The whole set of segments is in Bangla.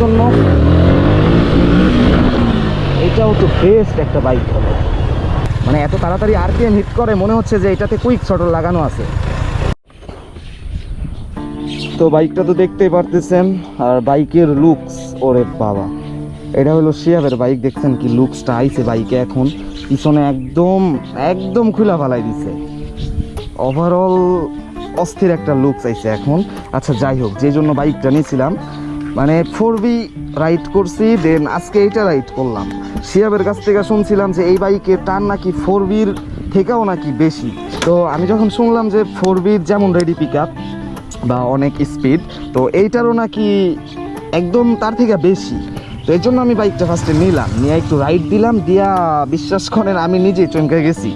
জন্য। এটাও তো বেস্ট একটা বাইক হবে। মানে এত তাড়াতাড়ি আরপিএম হিট করে, মনে হচ্ছে যে এটাতে কুইক শটল লাগানো আছে। তো বাইকটা তো দেখতেই পারতেছেন, আর বাইকের লুকস ওরে বাবা। এটা হলো শিয়াবের বাইক দেখছেন কি লুকসটা আইছে বাইকে এখন। পিছনে একদম একদম খুলা ফালাই দিছে। ওভারঅল অস্থির একটা লুকস আইছে এখন। আচ্ছা যাই হোক, যে জন্য বাইকটা নিয়েছিলাম মানে ফোর বি রাইড করছি দেন আজকে এইটা রাইড করলাম। শিয়াবের কাছ থেকে শুনছিলাম যে এই বাইকের টান নাকি ফোর বির থেকেও নাকি বেশি। তো আমি যখন শুনলাম যে ফোর বির যেমন রেডি পিক আপ বা অনেক স্পিড তো এইটারও নাকি একদম তার থেকে বেশি। তো এর জন্য আমি বাইকটা ফার্স্টে নিলাম, নিয়ে একটু রাইড দিলাম, দিয়া বিশ্বাস করেন আমি নিজেই চমকে গেছি।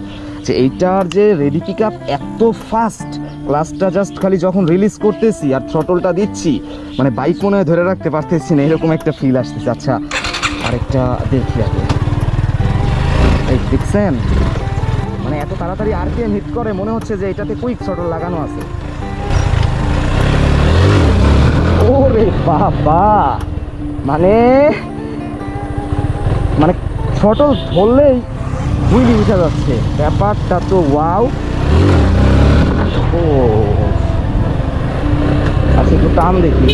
যে এইটার যে রেডি পিক আপ এত ফাস্ট ক্লাসটা জাস্ট খালি যখন রিলিজ করতেছি আর থ্রটলটা দিচ্ছি মানে বাইক মনে হয় ধরে রাখতে পারতেছি না, এরকম একটা ফিল আসতেছে। আচ্ছা আরেকটা দেখি আগে। দেখছেন? মানে এত তাড়াতাড়ি আর কে হিট করে, মনে হচ্ছে যে এটাতে কুইক শটল লাগানো আছে। ওরে বাবা! মানে মানে শটল ধরলেই হুইলি উঠে যাচ্ছে। ব্যাপারটা তো ওয়াও। ও। আচ্ছা একটু টান দেখি।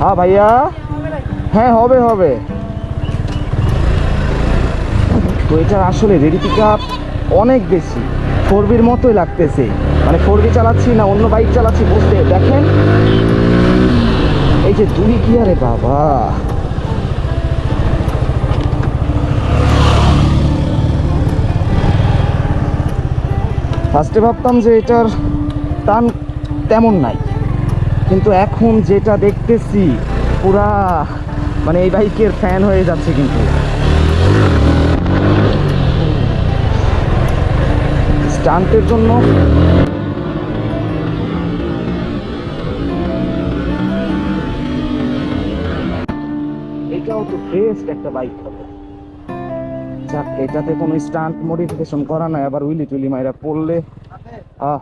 হ্যাঁ ভাইয়া? হ্যাঁ হবে হবে। তো এটা আসলে রেডি পিক অনেক বেশি। ফোর বির মতোই লাগতেছে। মানে ফোর বি চালাচ্ছি না, অন্য বাইক চালাচ্ছি, বুঝতে দেখেন। এই যে দুই গিয়ারে বাবা। ফার্স্টে ভাবতাম যে এটার টান তেমন নাই। কিন্তু এখন যেটা দেখতেছি, পুরা মানে এই বাইকের ফ্যান হয়ে যাচ্ছে কিন্তু। স্টান্টের জন্য। এটাও তো বেস্ট একটা বাইক হবে। যাক, এটাতে কোনো স্টান্ট মডিফিকেশন করা নাই, আবার উইলি টুইলি মাইরা পড়লে। আহ